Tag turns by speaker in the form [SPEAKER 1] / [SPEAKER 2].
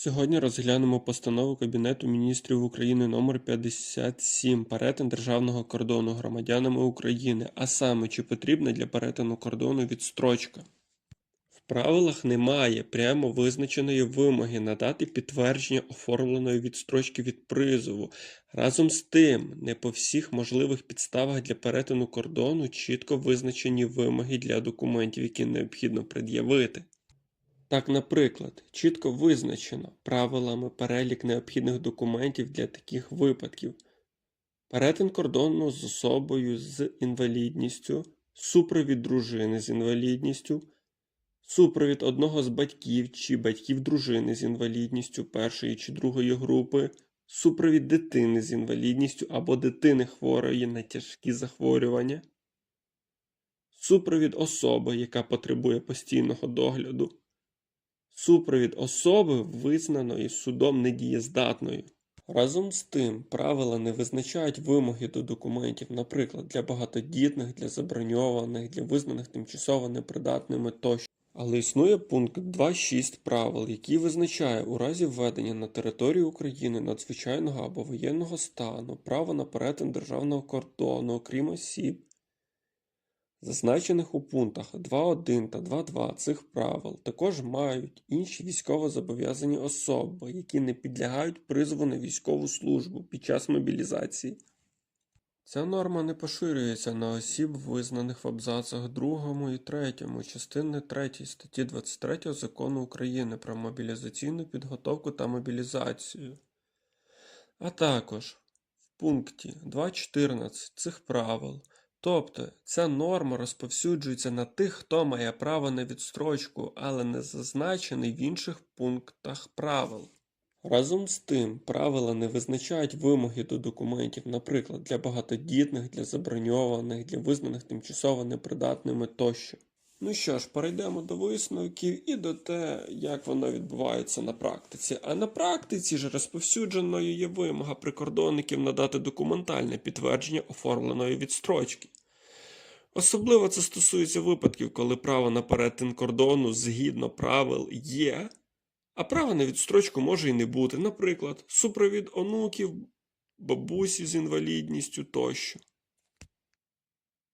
[SPEAKER 1] Сьогодні розглянемо постанову Кабінету міністрів України номер 57 перетин державного кордону громадянами України, а саме чи потрібна для перетину кордону відстрочка. В правилах немає прямо визначеної вимоги надати підтвердження оформленої відстрочки від призову. Разом з тим, не по всіх можливих підставах для перетину кордону чітко визначені вимоги для документів, які необхідно пред'явити. Так, наприклад, чітко визначено правилами перелік необхідних документів для таких випадків: перетин кордону з особою з інвалідністю, супровід дружини з інвалідністю, супровід одного з батьків чи батьків дружини з інвалідністю першої чи другої групи, супровід дитини з інвалідністю або дитини хворої на тяжкі захворювання, супровід особи, яка потребує постійного догляду. Супровід особи визнаної судом недієздатною. Разом з тим, правила не визначають вимоги до документів, наприклад, для багатодітних, для заброньованих, для визнаних тимчасово непридатними тощо. Але існує пункт 2.6 правил, який визначає у разі введення на територію України надзвичайного або воєнного стану право на перетин державного кордону, окрім осіб, Зазначених у пунктах 2.1 та 2.2 цих правил також мають інші військовозобов'язані особи, які не підлягають призову на військову службу під час мобілізації. Ця норма не поширюється на осіб, визнаних в абзацах 2 і 3 частини 3 статті 23 Закону України про мобілізаційну підготовку та мобілізацію, а також в пункті 2.14 цих правил. Тобто ця норма розповсюджується на тих, хто має право на відстрочку, але не зазначений в інших пунктах правил. Разом з тим, правила не визначають вимоги до документів, наприклад, для багатодітних, для заброньованих, для визнаних тимчасово непридатними тощо. Ну що ж, перейдемо до висновків і до те, як воно відбувається на практиці. А на практиці ж розповсюдженою є вимога прикордонників надати документальне підтвердження оформленої відстрочки. Особливо це стосується випадків, коли право на перетин кордону згідно правил є, а права на відстрочку може і не бути, наприклад, супровід онуків, бабусі з інвалідністю тощо.